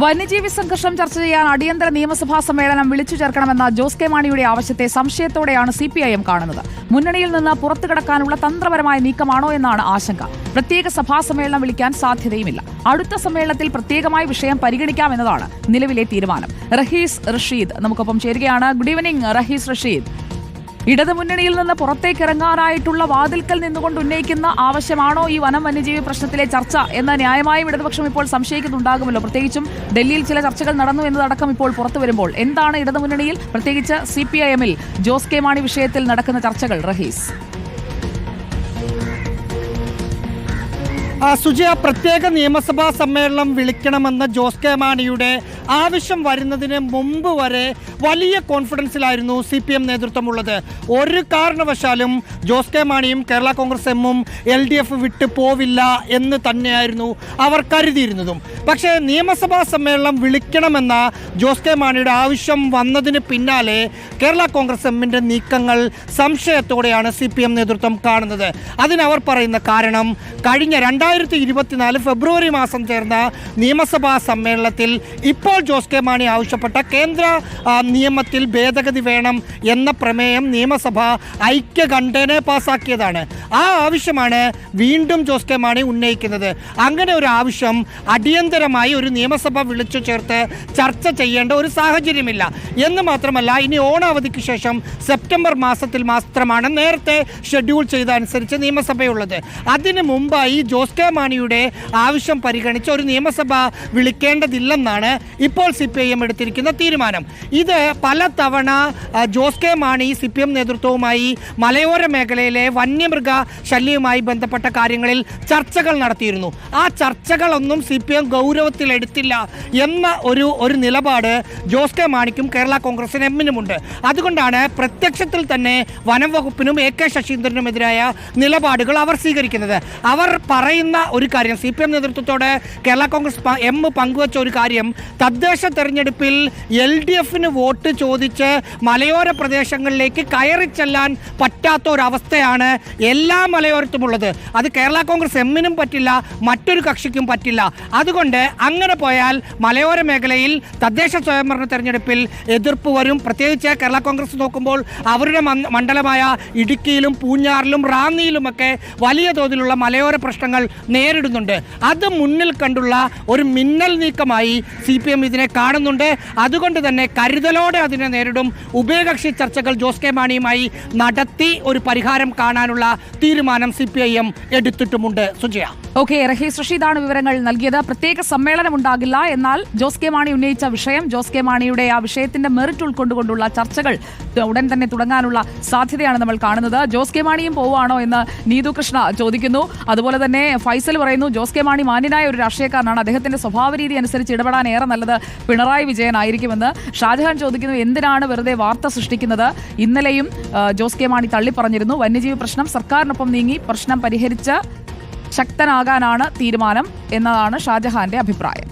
വന്യജീവി സംഘർഷം ചർച്ച ചെയ്യാൻ അടിയന്തര നിയമസഭാ സമ്മേളനം വിളിച്ചു ചേർക്കണമെന്ന ജോസ് കെ മാണിയുടെ ആവശ്യത്തെ സംശയത്തോടെയാണ് സി പി ഐ എം കാണുന്നത്. മുന്നണിയിൽ നിന്ന് പുറത്തു കടക്കാനുള്ള തന്ത്രപരമായ നീക്കമാണോ എന്നാണ് ആശങ്ക. പ്രത്യേക സഭാ സമ്മേളനം വിളിക്കാൻ സാധ്യതയുമില്ല. അടുത്ത സമ്മേളനത്തിൽ പ്രത്യേകമായ വിഷയം പരിഗണിക്കാമെന്നതാണ് നിലവിലെ തീരുമാനം. റഹീസ് റഷീദ് നമുക്കൊപ്പം ചേരുകയാണ്. Good evening Rahees Rasheed. ഇടതുമുന്നണിയിൽ നിന്ന് പുറത്തേക്കിറങ്ങാനായിട്ടുള്ള വാതിൽക്കൽ നിന്നുകൊണ്ട് ഉന്നയിക്കുന്ന ആവശ്യമാണോ ഈ വനം വന്യജീവി പ്രശ്നത്തിലെ ചർച്ച എന്ന ന്യായമായും ഇടതുപക്ഷം ഇപ്പോൾ സംശയിക്കുന്നുണ്ടാകുമല്ലോ. പ്രത്യേകിച്ചും ഡൽഹിയിൽ ചില ചർച്ചകൾ നടന്നു എന്നതടക്കം ഇപ്പോൾ പുറത്തു വരുമ്പോൾ എന്താണ് ഇടതുമുന്നണിയിൽ? പ്രത്യേകിച്ച് സി പി ഐ എമ്മിൽ ജോസ് കെ മാണി വിഷയത്തിൽ നടക്കുന്ന ചർച്ചകൾ. റഹീസ്. സുജയ പ്രത്യേക നിയമസഭാ സമ്മേളനം വിളിക്കണമെന്ന ജോസ് കെ മാണിയുടെ ആവശ്യം വരുന്നതിന് മുമ്പ് വരെ വലിയ കോൺഫിഡൻസിലായിരുന്നു സി പി എം നേതൃത്വമുള്ളത്. ഒരു കാരണവശാലും ജോസ് കെ മാണിയും കേരള കോൺഗ്രസ് എമ്മും എൽ ഡി എഫ് വിട്ടു പോവില്ല എന്ന് തന്നെയായിരുന്നു അവർ കരുതിയിരുന്നതും. പക്ഷേ നിയമസഭാ സമ്മേളനം വിളിക്കണമെന്ന ജോസ് കെ മാണിയുടെ ആവശ്യം വന്നതിന് പിന്നാലെ കേരള കോൺഗ്രസ് എമ്മിന്റെ നീക്കങ്ങൾ സംശയത്തോടെയാണ് സി പി എം നേതൃത്വം കാണുന്നത്. അതിനവർ പറയുന്ന കാരണം കഴിഞ്ഞ രണ്ടായിരത്തി ഇരുപത്തിനാല് ഫെബ്രുവരി മാസം ചേർന്ന നിയമസഭാ സമ്മേളനത്തിൽ ഇപ്പോൾ ജോസ് കെ മാണി ആവശ്യപ്പെട്ട കേന്ദ്ര നിയമത്തിൽ ഭേദഗതി വേണം എന്ന പ്രമേയം നിയമസഭ ഐക്യകണ്ഠേനെ പാസാക്കിയതാണ്. ആ ആവശ്യമാണ് വീണ്ടും ജോസ് കെ മാണി ഉന്നയിക്കുന്നത്. അങ്ങനെ ഒരു ആവശ്യം അടിയന്തരമായി ഒരു നിയമസഭ വിളിച്ചു ചേർത്ത് ചർച്ച ചെയ്യേണ്ട ഒരു സാഹചര്യമില്ല. എന്ന് മാത്രമല്ല ഇനി ഓണാവധിക്ക് ശേഷം സെപ്റ്റംബർ മാസത്തിൽ മാത്രമാണ് നേരത്തെ ഷെഡ്യൂൾ ചെയ്ത അനുസരിച്ച് നിയമസഭയുള്ളത്. അതിന് മുമ്പായി ജോസ് കെ മാണിയുടെ ആവശ്യം പരിഗണിച്ച് ഒരു നിയമസഭ വിളിക്കേണ്ടതില്ലെന്നാണ് ഇപ്പോൾ സി പി ഐ എം എടുത്തിരിക്കുന്ന തീരുമാനം. ഇത് പല തവണ Jose K Mani C P M നേതൃത്വവുമായി മലയോര മേഖലയിലെ വന്യമൃഗ ശല്യവുമായി ബന്ധപ്പെട്ട കാര്യങ്ങളിൽ ചർച്ചകൾ നടത്തിയിരുന്നു. ആ ചർച്ചകളൊന്നും സി പി എം ഗൗരവത്തിലെടുത്തില്ല എന്ന ഒരു ഒരു നിലപാട് ജോസ് കെ മാണിക്കും കേരള കോൺഗ്രസിന് എമ്മിനുമുണ്ട്. അതുകൊണ്ടാണ് പ്രത്യക്ഷത്തിൽ തന്നെ വനം വകുപ്പിനും എ കെ ശശീന്ദ്രനുമെതിരായ നിലപാടുകൾ അവർ സ്വീകരിക്കുന്നത്. അവർ പറയുന്ന ഒരു കാര്യം സി പി എം നേതൃത്വത്തോട് കേരള കോൺഗ്രസ് എം പങ്കുവച്ച ഒരു കാര്യം തദ്ദേശ തെരഞ്ഞെടുപ്പിൽ എൽ ഡി എഫിന് വോട്ട് ചോദിച്ച് മലയോര പ്രദേശങ്ങളിലേക്ക് കയറി ചെല്ലാൻ പറ്റാത്ത ഒരവസ്ഥയാണ് എല്ലാ മലയോരത്തുമുള്ളത്. അത് കേരള കോൺഗ്രസ് എമ്മിനും പറ്റില്ല മറ്റൊരു കക്ഷിക്കും പറ്റില്ല. അതുകൊണ്ട് അങ്ങനെ പോയാൽ മലയോര മേഖലയിൽ തദ്ദേശ സ്വയംഭരണ തെരഞ്ഞെടുപ്പിൽ എതിർപ്പ് വരും. പ്രത്യേകിച്ച് കേരള കോൺഗ്രസ് നോക്കുമ്പോൾ അവരുടെ മണ്ഡലമായ ഇടുക്കിയിലും പൂഞ്ഞാറിലും റാന്നിയിലുമൊക്കെ വലിയ തോതിലുള്ള മലയോര പ്രശ്നങ്ങൾ നേരിടുന്നുണ്ട്. അത് മുന്നിൽ കണ്ടുള്ള ഒരു മിന്നൽ നീക്കമായി സി പി എം ഇതിനെ കാണുന്നുണ്ട്. അതുകൊണ്ട് തന്നെ കരുതലോടെ അതിനെ നേരിടും. ഉഭയകക്ഷി ചർച്ചകൾ ജോസ് കെ മാണിയുമായി നടത്തി ഒരു പരിഹാരം കാണാനുള്ള തീരുമാനം സി പി ഐ എം എടുത്തിട്ടുമുണ്ട്. സുജയ. ഓക്കെ റഹീസ് റഷീദാണ് വിവരങ്ങൾ നൽകിയത്. പ്രത്യേക സമ്മേളനം ഉണ്ടാകില്ല എന്നാൽ ജോസ് കെ മാണി ഉന്നയിച്ച വിഷയം ജോസ് കെ മാണിയുടെ ആ വിഷയത്തിന്റെ മെറിറ്റ് ഉൾക്കൊണ്ടുകൊണ്ടുള്ള ചർച്ചകൾ ഉടൻ തന്നെ തുടങ്ങാനുള്ള സാധ്യതയാണ് നമ്മൾ കാണുന്നത്. ജോസ് കെ മാണിയും പോവുകയാണോ എന്ന് നീതു കൃഷ്ണ ചോദിക്കുന്നു. അതുപോലെ തന്നെ ഫൈസൽ പറയുന്നു ജോസ് കെ മാണി മാന്യനായ ഒരു രാഷ്ട്രീയക്കാരനാണ്. അദ്ദേഹത്തിന്റെ സ്വഭാവ രീതി അനുസരിച്ച് ഇടപെടാൻ ഏറെ നല്ലത് പിണറായി വിജയൻ വിജയനായിരിക്കുമെന്ന് ഷാജഹാൻ ചോദിക്കുന്നു എന്തിനാണ് വെറുതെ വാർത്ത സൃഷ്ടിക്കുന്നത്? ഇന്നലെയും ജോസ് കെ മാണി തള്ളിപ്പറഞ്ഞിരുന്നു വന്യജീവി പ്രശ്നം സർക്കാരിനൊപ്പം നീങ്ങി പ്രശ്നം പരിഹരിച്ച ശക്തനാകാനാണ് തീരുമാനം എന്നതാണ് ഷാജഹാന്റെ അഭിപ്രായം.